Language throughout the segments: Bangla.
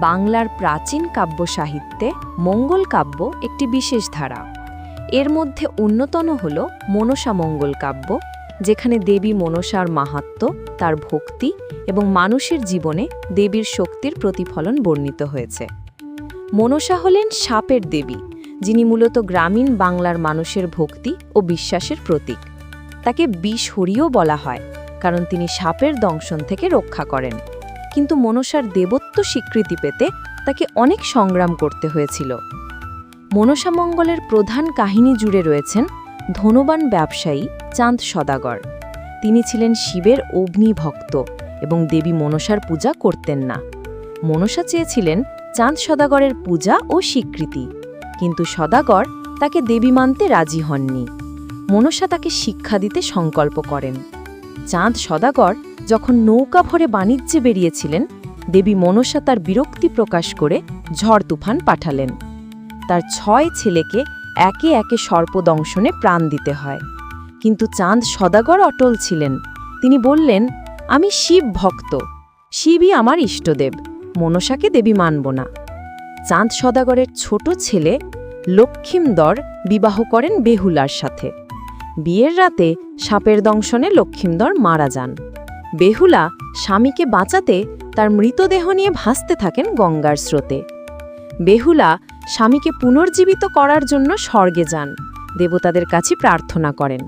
বাংলার প্রাচীন কাব্য সাহিত্যে মঙ্গল কাব্য একটি বিশেষ ধারা। এর মধ্যে অন্যতম হল মনসা মঙ্গল কাব্য, যেখানে দেবী মনসার মাহাত্ম্য তার ভক্তি এবং মানুষের জীবনে দেবীর শক্তির প্রতিফলন বর্ণিত হয়েছে। মনসা হলেন সাপের দেবী, যিনি মূলত গ্রামীণ বাংলার মানুষের ভক্তি ও বিশ্বাসের প্রতীক। তাকে বিষহরিও বলা হয়, কারণ তিনি সাপের দংশন থেকে রক্ষা করেন। কিন্তু মনসার দেবত্ব স্বীকৃতি পেতে তাকে অনেক সংগ্রাম করতে হয়েছিল। মনসামঙ্গলের প্রধান কাহিনী জুড়ে রয়েছেন ধনবান ব্যবসায়ী চাঁদ সদাগর। তিনি ছিলেন শিবের অগ্নিভক্ত এবং দেবী মনসার পূজা করতেন না। মনসা চেয়েছিলেন চাঁদ সদাগরের পূজা ও স্বীকৃতি, কিন্তু সদাগর তাকে দেবী মানতে রাজি হননি। মনসা তাকে শিক্ষা দিতে সংকল্প করেন। চাঁদ সদাগর যখন নৌকা ভরে বাণিজ্যে বেরিয়েছিলেন, দেবী মনসা তার বিরক্তি প্রকাশ করে ঝড় তুফান পাঠালেন। তার ছয় ছেলেকে একে একে সর্পদংশনে প্রাণ দিতে হয়। কিন্তু চাঁদ সদাগর অটল ছিলেন। তিনি বললেন, আমি শিব ভক্ত। শিবই আমার ইষ্টদেব। মনসাকে দেবী মানব না। চাঁদ সদাগরের ছোট ছেলে লক্ষ্মীমদর বিবাহ করেন বেহুলার সাথে। বিয়ের রাতে সাপের দংশনে লক্ষ্মীমদর মারা যান। বেহুলা স্বামীকে বাঁচাতে তার মৃতদেহ নিয়ে ভাসতে থাকেন গঙ্গার স্রোতে। বেহুলা স্বামীকে পুনর্জীবিত করার জন্য স্বর্গে যান। দেবতাদের কাছে প্রার্থনা করেন।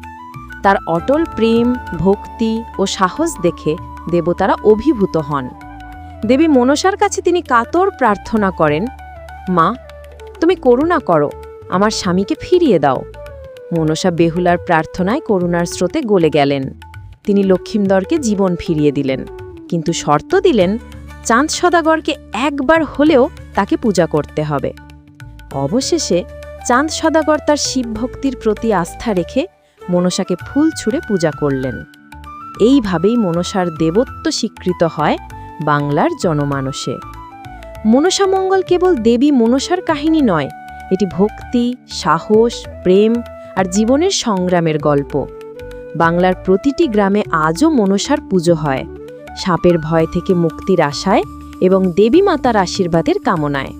তার অটল প্রেম, ভক্তি ও সাহস দেখে দেবতারা অভিভূত হন। দেবী মনসার কাছে তিনি কাতর প্রার্থনা করেন, মা, তুমি করুণা করো, আমার স্বামীকে ফিরিয়ে দাও। মনসা বেহুলার প্রার্থনায় করুণার স্রোতে গলে গেলেন। তিনি লক্ষ্মীমদরকে জীবন ফিরিয়ে দিলেন। কিন্তু শর্ত দিলেন, চাঁদ সদাগরকে একবার হলেও তাকে পূজা করতে হবে। অবশেষে চাঁদ সদাগর তার শিবভক্তির প্রতি আস্থা রেখে মনসাকে ফুল ছুঁড়ে পূজা করলেন। এইভাবেই মনসার দেবত্ব স্বীকৃত হয় বাংলার জনমানসে। মনসামঙ্গল কেবল দেবী মনসার কাহিনী নয়, এটি ভক্তি, সাহস, প্রেম আর জীবনের সংগ্রামের গল্প। বাংলার প্রতিটি গ্রামে আজও মনসার পুজো হয়। সাপের ভয় থেকে মুক্তির আশায় এবং দেবী মাতার আশীর্বাদের কামনায়।